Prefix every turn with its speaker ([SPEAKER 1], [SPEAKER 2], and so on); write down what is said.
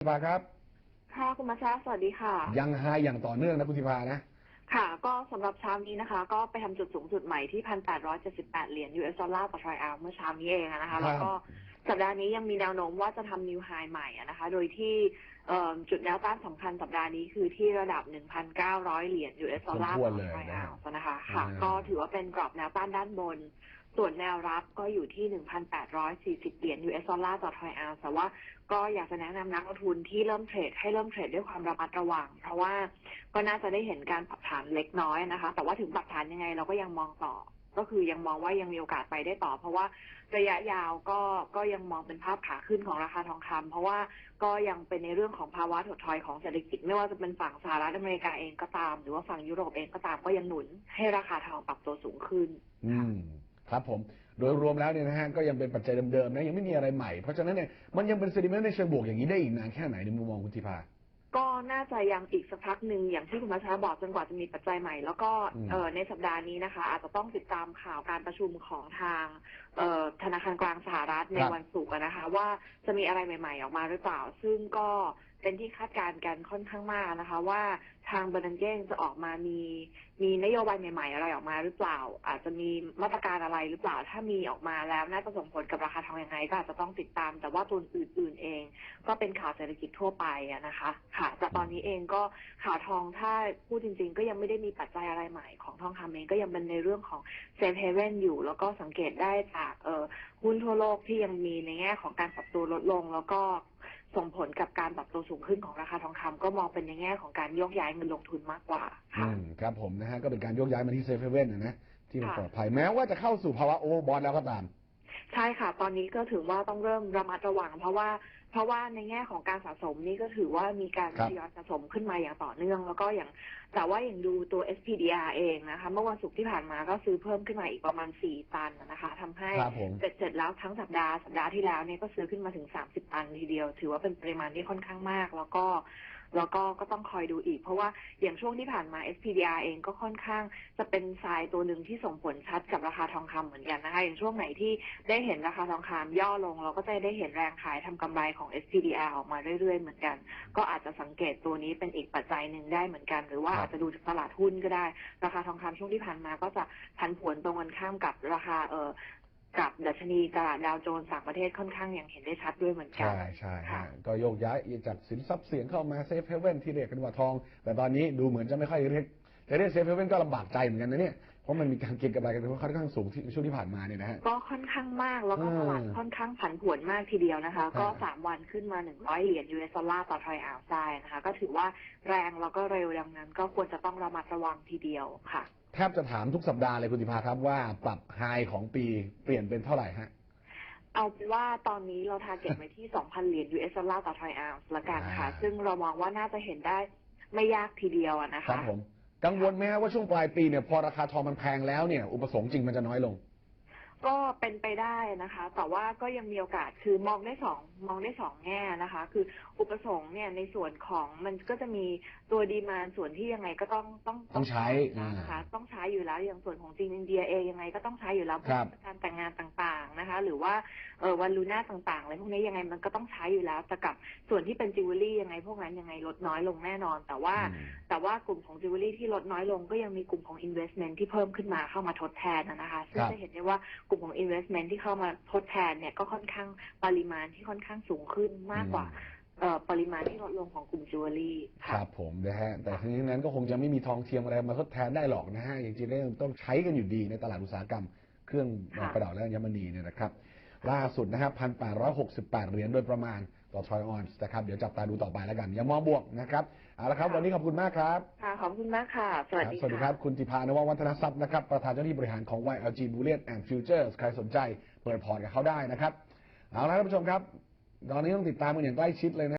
[SPEAKER 1] ธิภาครับ
[SPEAKER 2] ค่ะคุณมาชาสวัสดีค่ะ
[SPEAKER 1] ยังไฮอย่างต่อเนื่องนะคุณธิภานะ
[SPEAKER 2] ค่ะ ก็สำหรับเช้านี้นะคะ ก็ไปทำจุดสูงสุดใหม่ที่พันแปดร้อยเจ็ดสิบแปดเหรียญ US ดอลลาร์ต่อทรอยออนซ์เมื่อเช้านี้เองอะนะคะแล้วก็สัปดาห์นี้ยังมีแนวโน้มว่าจะทำนิวไฮใหม่อะนะคะ โดยที่เอิ่มจุดแนวต้านสำคัญสัปดาห์นี้คือที่ระดับ 1,900 เหรียญ US ดอลลาร์
[SPEAKER 1] สมคว
[SPEAKER 2] ต่
[SPEAKER 1] ร
[SPEAKER 2] อ
[SPEAKER 1] เลย
[SPEAKER 2] ทรอย
[SPEAKER 1] นะ
[SPEAKER 2] ออนซ์นะคะ ค่ะ
[SPEAKER 1] อ่า
[SPEAKER 2] ก็ถือว่าเป็นกรอบแนวต้านด้านบน ส่วนแนวรับก็อยู่ที่ 1,840 เหรียญ US ดอลลาร์ต่อทอยออนซ์แต่ว่าก็อยากจะแนะนำนักลงทุนที่เริ่มเทรดให้เริ่มเทรดด้วยความระมัดระวัง เพราะว่าก็น่าจะได้เห็นการปรับฐานเล็กน้อยนะคะ แต่ว่าถึงปรับฐานยังไงเราก็ยังมองต่อ ก็คือยังมองว่ายังมีโอกาสไปได้ต่อ เพราะว่าระยะยาวก็ก็ยังมองเป็นภาพขาขึ้นของราคาทองคำเพราะว่าก็ยังเป็นในเรื่องของภาวะถดถอยของเศรษฐกิจ ไม่ว่าจะเป็นฝั่งสหรัฐอเมริกาเองก็ตาม หรือว่าฝั่งยุโรปเองก็ตามก็ยังหนุนให้ราคาทองปรับตัวสูงขึ้น
[SPEAKER 1] อืม ครับผมโดยรวมแล้วเนี่ยนะฮะก็ยังเป็นปัจจัยเดิมๆนะยังไม่มีอะไรใหม่ เพราะฉะนั้นเนี่ยมันยังเป็นเซนิเมนต์ในเชิงบวกอย่างนี้ได้อีกนานแค่ไหนในมุมมองคุณธิภา
[SPEAKER 2] ก็น่าจะยังอีกสักพักหนึ่งอย่างที่คุณมาชาบอกจนกว่าจะมีปัจจัยใหม่ แล้วก็
[SPEAKER 1] อืม
[SPEAKER 2] เอ่อในสัปดาห์นี้นะคะ อาจจะต้องติดตามข่าวการประชุมของทางเอ่อธนาคารกลางสหรัฐในวันศุกร์อะนะคะ ว่าจะมีอะไรใหม่ ๆ ออกมาหรือเปล่า ซึ่งก็เป็นที่คาดการณ์กันค่อนข้างมากนะคะ ว่าทางเบรนเกนจะออกมามีมีนโยบายใหม่ ๆ อะไรออกมาหรือเปล่า อาจจะมีมาตรการอะไรหรือเปล่า ถ้ามีออกมาแล้วน่าจะส่งผลกับราคาทองยังไงก็อาจจะต้องติดตาม แต่ว่าตัวอื่น ๆเอง ก็เป็นข่าวเศรษฐกิจทั่วไปอะนะคะ ค่ะแต่ตอนนี้เองก็ข่าวทองถ้าพูดจริง ๆ ก็ยังไม่ได้มีปัจจัยอะไรใหม่ของทองคำเองก็ยังเป็นในเรื่องของเซฟเฮเว่นอยู่ แล้วก็สังเกตได้จากเอ่อหุ้นทั่วโลกที่ยังมีในแง่ของการปรับตัวลดลง แล้วก็ส่งผลกับการปรับตัวสูงขึ้นของราคาทองคำก็มองเป็นในแง่ของการโยกย้ายเงินลงทุนมากกว่า
[SPEAKER 1] อื
[SPEAKER 2] ค่ะ
[SPEAKER 1] มครับผมนะฮะก็เป็นการโยกย้ายมาที่เซฟเฮเว่นนะนะที่มัน
[SPEAKER 2] ค่ะ
[SPEAKER 1] ปลอดภัยแม้ว่าจะเข้าสู่ภาวะโอเวอร์บอลแล้วก็ตาม
[SPEAKER 2] ใช่ค่ะ ตอนนี้ก็ถือว่าต้องเริ่มระมัดระวัง เพราะว่าเพราะว่าในแง่ของการสะสมนี่ก็ถือว่ามีการ
[SPEAKER 1] ครับ
[SPEAKER 2] ทยอยสะสมขึ้นมาอย่างต่อเนื่อง แล้วก็อย่างแต่ว่าอย่างดูตัว SPDR เองนะคะ เมื่อวันศุกร์ที่ผ่านมาก็ซื้อเพิ่มขึ้นมาอีกประมาณ 4 ตันนะคะทำให้
[SPEAKER 1] ครับผม
[SPEAKER 2] เสร็จเสร็จแล้วทั้งสัปดาห์สัปดาห์ที่แล้วเนี่ยก็ซื้อขึ้นมาถึง 30 ตันทีเดียว ถือว่าเป็นปริมาณที่ค่อนข้างมาก แล้วก็ แล้วก็ก็ต้องคอยดูอีก เพราะว่าอย่างช่วงที่ผ่านมา SPDR เองก็ค่อนข้างจะเป็นทรายตัวหนึ่งที่ส่งผลชัดกับราคาทองคำเหมือนกันนะคะ อย่างช่วงไหนที่ได้เห็นราคาทองคำย่อลง เราก็จะได้เห็นแรงขายทำกำไรของ SPDR ออกมาเรื่อยๆ เหมือนกัน ก็อาจจะสังเกตตัวนี้เป็นอีกปัจจัยหนึ่งได้เหมือนกัน หรือว่า
[SPEAKER 1] ครับ
[SPEAKER 2] อาจจะดูจากตลาดหุ้นก็ได้ ราคาทองคำช่วงที่ผ่านมาก็จะผันผวนตรงกันข้ามกับราคาเออ กับดัชนีตลาดดาวโจนส์ต่างประเทศค่อนข้างอย่างเห็นได้ชัดด้วยเหมือนกัน
[SPEAKER 1] ใช่ใช่
[SPEAKER 2] ค่ะ
[SPEAKER 1] ฮะก็โยกย้ายจากสินทรัพย์เสี่ยงเข้ามาเซฟเฮเว่นที่เรียกกันว่าทอง แต่ตอนนี้ดูเหมือนจะไม่ค่อยเรียกจะเรียกเซฟเฮเว่นก็ลำบากใจเหมือนกันนะเนี่ยเพราะมันมีการเก็งกำไรกันค่อนข้างสูงที่ช่วงที่ผ่านมาเนี่ยนะฮะ
[SPEAKER 2] ก็ค่อนข้างมากแล้วก็
[SPEAKER 1] อืม
[SPEAKER 2] ตลาดค่อนข้างผันผวนมากทีเดียวนะคะ
[SPEAKER 1] ครับ
[SPEAKER 2] ก็สามวันขึ้นมาหนึ่งร้อยเหรียญ US ดอลลาร์ต่อทรอยออนซ์ได้นะคะ ก็ถือว่าแรงแล้วก็เร็วดังนั้น ก็ควรจะต้องระมัดระวังทีเดียวค่ะ
[SPEAKER 1] แทบจะถามทุกสัปดาห์เลยคุณธิภาครับว่าปรับไฮของปีเปลี่ยนเป็นเท่าไหร่ฮะ
[SPEAKER 2] เอาเป็นว่าตอนนี้เราทาร์เก็ตไว้ที่ 2,000 เหรียญ US ดอลลาร์ต่อทรอยออนซ์ละกันค่ะ
[SPEAKER 1] อ่า
[SPEAKER 2] ซึ่งเรามองว่าน่าจะเห็นได้ไม่ยากทีเดียวอะนะ
[SPEAKER 1] ครั
[SPEAKER 2] คะ
[SPEAKER 1] บผม กังวลไหมฮะว่าช่วงปลายปีเนี่ยพอราคาทองมันแพงแล้วเนี่ย อุปสงค์จริงมันจะน้อยลง
[SPEAKER 2] ก็เป็นไปได้นะคะ แต่ว่าก็ยังมีโอกาสคือมองได้สองมองได้สองแง่นะคะ คืออุปสงค์เนี่ยในส่วนของมันก็จะมีตัวดีมานส่วนที่ยังไงก็ต้องต้อง
[SPEAKER 1] ต้องใช้
[SPEAKER 2] นะคะ ต้องใช้อยู่แล้วอย่างส่วนของจีนอินเดียเองยังไงก็ต้องใช้อยู่แล้ว
[SPEAKER 1] ครับ
[SPEAKER 2] การแต่งงานต่างๆ นะคะ หรือว่าเออวันลูน่าต่างๆอะไรพวกนี้ยังไงมันก็ต้องใช้อยู่แล้วแต่กับส่วนที่เป็นจิวเวลรี่ยังไงพวกนั้นยังไงลดน้อยลงแน่นอน แต่ว่า
[SPEAKER 1] อืม
[SPEAKER 2] แต่ว่ากลุ่มของจิวเวลรี่ที่ลดน้อยลงก็ยังมีกลุ่มของ investment ที่เพิ่มขึ้นมาเข้ามาทดแทนนะคะซึ่ง
[SPEAKER 1] ครับ
[SPEAKER 2] จะเห็นได้ว่ากลุ่มของ investment ที่เข้ามาทดแทนเนี่ยก็ค่อนข้างปริมาณที่ค่อนข้างสูงขึ้นมากกว่าเอ่อปริมาณที่ลดลงของกลุ่มจิวเวลรี่
[SPEAKER 1] ค
[SPEAKER 2] ค่ะ
[SPEAKER 1] รับผมนะฮะ แต่ทั้งนี้นั้นก็คงจะไม่มีทองเทียมอะไรมาทดแทนได้หรอกนะฮะจริงๆแล้วต้องใช้กันอยู่ดีในตลาดอุตสาหกรรม เครื่อง
[SPEAKER 2] ค่ะ
[SPEAKER 1] ประดับและอัญมณีเนี่ยนะครับล่าสุดนะครับพันแปดร้อยหกสิบแปดเหรียญโดยประมาณต่อทรอยออนส์นะครับเดี๋ยวจับตาดูต่อไปแล้วกัน อย่ามองบวกนะครับเอาละครับ วันนี้ขอบคุณมากครับ
[SPEAKER 2] ค่ะขอบคุณมากค่ะ สวัสดี
[SPEAKER 1] สวัสดีค
[SPEAKER 2] ค่ะ
[SPEAKER 1] รับ คุณติพานววัฒนทรัพย์นะครับ ประธานเจ้าหน้าที่บริหารของ YLG Bullion and Futures ใครสนใจเปิดพอร์ตกับเขาได้นะครับ เอาละครับท่านผู้ชมครับ ตอนนี้ต้องติดตามกันอย่างใกล้ชิดเลยนะ